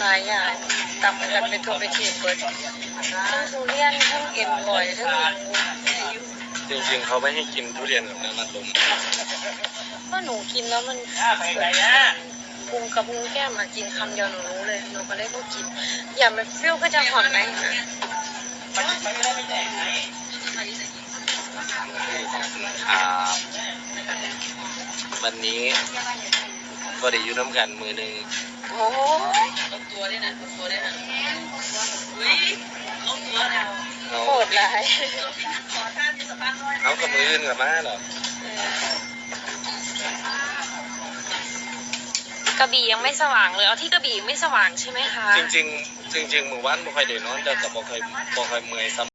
หลายอย่างตำกันเป็นตัวไปทีเบิดทั้งทุเรียนทั้งเอ็นลอยทั้งหมูจริงๆเขาไม่ให้กินทุเรียนกับน้ำมันลมว่าหนูกินแล้วมันพุงกับพุงแก้มมากินคำเดียวหนูรู้เลยหนูก็เลยไม่กิน อย่ามาฟิลก็จะหอนไหมอ่าวันนี้ ก็ได้อยุ่น้ำกันมือหนึ่งโอ้โหเอาโหดร้ายเอากับมืออื่นกับมาเหรอกระบี่ยังไม่สว่างเลยเอาที่กระบี่ยังไม่สว่างใช่ไหมคะ จริง ๆ จริงๆมือวันบ่ค่อยได้นอนแต่ก็บ่ค่อยบ่ค่อยเมื่อยซ้